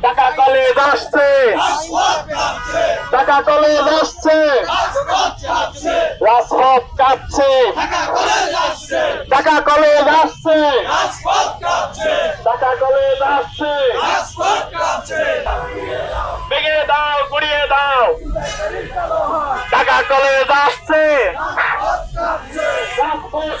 Taká to lidašce! Taká to lidašce! Las hop kapci! Taká to lidašce! Taká to আসছে। ভেঙে দাও গুড়িয়ে দাও। টাকা কলেজ আসছে। রাজপথ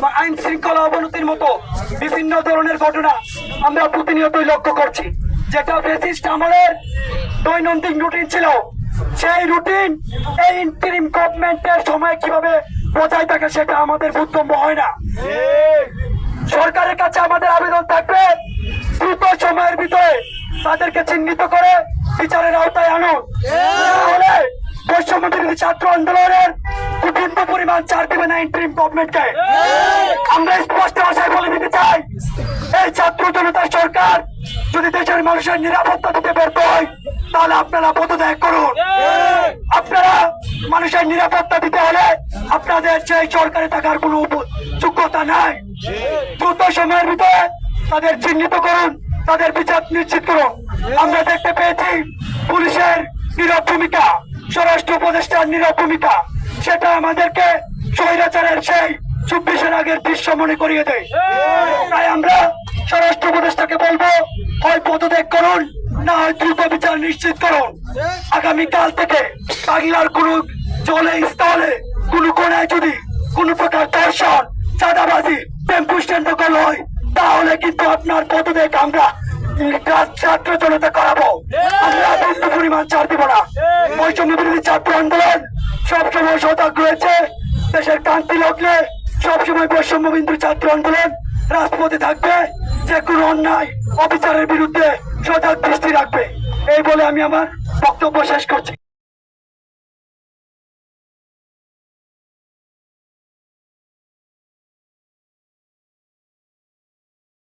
বা আইন শৃঙ্খলা অবনতির মতো বিভিন্ন ধরনের ঘটনা আমরা প্রতিনিয়তই লক্ষ্য করছি। যেটা ফেসিস্ট আমলের দৈনন্দিন রুটিন ছিল, সেই রুটিন এই ইন্টারিম গভর্নমেন্টের সময় কীভাবে বজায় থাকে সেটা আমাদের বোধগম্য হয় না। সরকারের কাছে আমাদের আবেদন থাকবে, দ্রুত সময়ের ভিতরে তাদেরকে চিহ্নিত করে বিচারের আওতায় আনুন। বৈষম্য ছাত্র আন্দোলনের বিভিন্ন পরিমাণ চার দিবে না ইন্টারিম গভর্নমেন্টকে আমরা স্পষ্ট ভাষায় বলে দিতে চাই, এই ছাত্র জনতার সরকার যদি দেশের মানুষের নিরাপত্তা দিতে ব্যর্থ হয়, তাহলে আপনারা পদত্যাগ করুন। আপনারা মানুষের নিরাপত্তা দিতে হলে আপনাদের সেই সরকারে থাকার কোনো যোগ্যতা নাই। দ্রুত সময়ের ভিতরে তাদের চিহ্নিত করুন, তাদের বিচার নিশ্চিত করুন। আমরা দেখতে পেয়েছি পুলিশের নীরব ভূমিকা, স্বরাষ্ট্র উপদেষ্টার নীরব ভূমিকা। সেটা আমাদেরকে স্বৈরাচারের সেই চব্বিশের আগের দৃশ্য মনে করিয়ে দেয়। তাই আমরা স্বরাষ্ট্র উপদেষ্টাকে বলব, হয় পদত্যাগ করুন, না হয় দ্রুত বিচার নিশ্চিত করুন। আগামীকাল থেকে বাংলার কোন জলে, স্থলে, কোন কোনায় যদি কোন প্রকার দর্শন চাঁদাবাজি টেম্পু স্ট্যান্ড হয়, তাহলে কিন্তু আপনার পদত্যাগ আমরা রাজ- ছাত্র জনতা করাবো। আমরা বন্ধু পরিমাণ চার দিব না। বৈষম্য বিরোধী ছাত্র আন্দোলন সবসময় সজাগ রয়েছে। দেশের ক্রান্তি লগ্নে সবসময় বৈষম্য বিন্দু ছাত্র আন্দোলন রাজপথে থাকবে। যে কোনো অন্যায় অবিচারের বিরুদ্ধে সজাগ দৃষ্টি রাখবে। এই বলে আমি আমার বক্তব্য শেষ করছি।